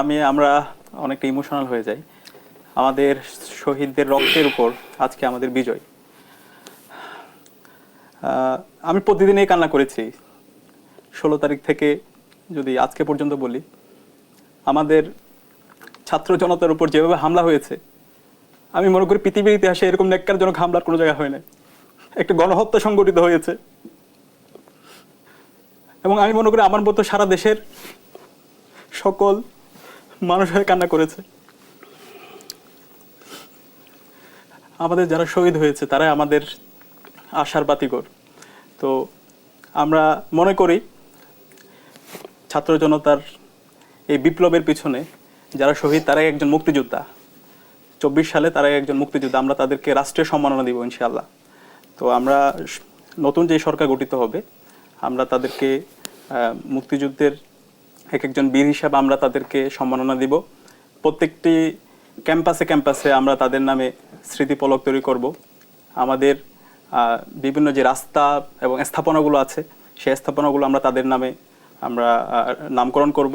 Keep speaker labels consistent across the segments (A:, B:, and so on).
A: আমি, আমরা অনেকটা ইমোশনাল হয়ে যাই। আমাদের শহীদদের রক্তের উপর আজকে আমাদের বিজয়। আমি প্রতিদিনই কান্না করেছি। ষোলো তারিখ থেকে যদি আজকে পর্যন্ত বলি, আমাদের ছাত্র জনতার উপর যেভাবে হামলা হয়েছে, আমি মনে করি পৃথিবীর ইতিহাসে এরকম ন্যাক্কারজনক হামলার কোনো জায়গা হয় না একটা গণহত্যা সংগঠিত হয়েছে। এবং আমি মনে করি আমার মতো সারা দেশের সকল মানুষ হয়ে কান্না করেছে। আমাদের যারা শহীদ হয়েছে, তারাই আমাদের আশার বাতিঘর। তো আমরা মনে করি, ছাত্র জনতার এই বিপ্লবের পিছনে যারা শহীদ, তারাই একজন মুক্তিযোদ্ধা। চব্বিশ সালে তারাই একজন মুক্তিযোদ্ধা। আমরা তাদেরকে রাষ্ট্রীয় সম্মাননা দিব, ইনশাআল্লাহ। তো আমরা নতুন যে সরকার গঠিত হবে, আমরা তাদেরকে মুক্তিযুদ্ধের এক একজন বীর হিসাবে আমরা তাদেরকে সম্মাননা দিব। প্রত্যেকটি ক্যাম্পাসে ক্যাম্পাসে আমরা তাদের নামে স্মৃতিপলক তৈরি করব। আমাদের বিভিন্ন যে রাস্তা এবং স্থাপনাগুলো আছে, সেই স্থাপনাগুলো আমরা তাদের নামে আমরা নামকরণ করব।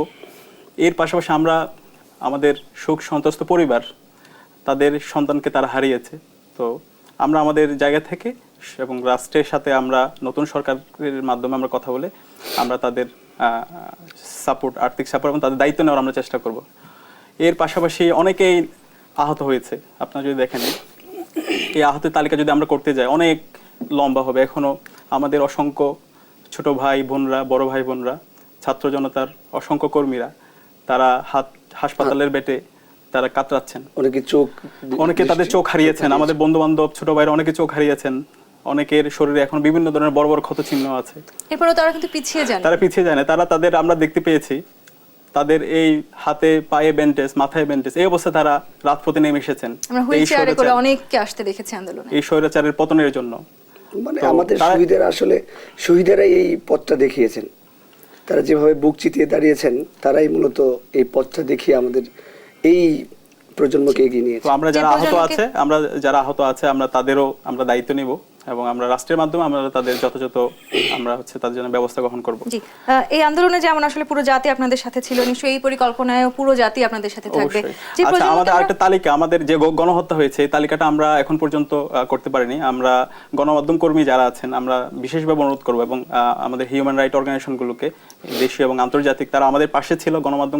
A: এর পাশাপাশি আমরা আমাদের সুখ সন্তুষ্ট পরিবার, তাদের সন্তানকে তারা হারিয়েছে। তো আমরা আমাদের জায়গা থেকে এবং রাষ্ট্রের সাথে আমরা নতুন সরকারের মাধ্যমে আমরা কথা বলে আমরা তাদের সাপোর্ট আর্থিক সাপোর্ট এবং তাদের দায়িত্ব নেওয়ার আমরা চেষ্টা করব। এর পাশাপাশি অনেকেই আহত হয়েছে। আপনারা যদি দেখেন এই আহতের তালিকা যদি আমরা করতে যাই অনেক লম্বা হবে। এখনও আমাদের অসংখ্য ছোট ভাই বোনরা বড় ভাই বোনরা ছাত্র জনতার অসংখ্য কর্মীরা তারা হাত হাসপাতালের বেটে তারা কাতরাচ্ছেন।
B: অনেকে চোখ
A: অনেকে তাদের চোখ হারিয়েছেন। আমাদের বন্ধু বান্ধব ছোট ভাইরা অনেকে চোখ হারিয়েছেন। অনেকের শরীরে এখন বিভিন্ন ধরনের বড় বড় ক্ষত চিহ্ন আছে।
C: এরপরেও তারা কিন্তু পিছিয়ে যান।
A: তারা পিছিয়ে যায় না। তারা তাদের আমরা দেখতে পেয়েছি। তাদের এই হাতে পায়ে ব্যান্ডেজ মাথায় ব্যান্ডেজ এই অবস্থায় তারা রাজপথে নেমে এসেছেন।
C: আমরা হুইল
A: এই
C: চেয়ারে করে অনেককে আসতে দেখেছি আন্দোলনে।
A: এই স্বৈরাচারের পতনের জন্য।
B: মানে আমাদের শহীদের আসলে শহীদেরাই এই পথটা দেখিয়েছেন। তারা যেভাবে বুক চিতিয়ে দাঁড়িয়েছেন তারাই মূলত এই পথটা দেখিয়ে আমাদের এই প্রজন্মকে এগিয়ে
A: তো
B: নিয়েছে
A: আমরা যারা আহত আছে আমরা যারা আহত আছে আমরা তাদেরও আমরা দায়িত্ব নিব। এবং আমরা রাষ্ট্রের মাধ্যমে আমরা তাদের যথাযথ আমরা হচ্ছে তাদের জন্য ব্যবস্থা গ্রহণ করব।
C: জি এই আন্দোলনে যেমন আসলে পুরো জাতি আপনাদের সাথে ছিল নিশ্চয়ই এই পরিকল্পনায় পুরো জাতি আপনাদের সাথে থাকবে।
A: আচ্ছা আমাদের আরেকটা তালিকা আমাদের যে গণহত্যা হয়েছে এই তালিকাটা আমরা এখন পর্যন্ত করতে পারিনি। আমরা গণমাধ্যম কর্মী যারা আছেন আমরা বিশেষভাবে অনুরোধ করব এবং আমাদের হিউম্যান রাইট অর্গানাইজেশনগুলোকে দেশীয় এবং আন্তর্জাতিক তারা আমাদের পাশে ছিল গণমাধ্যম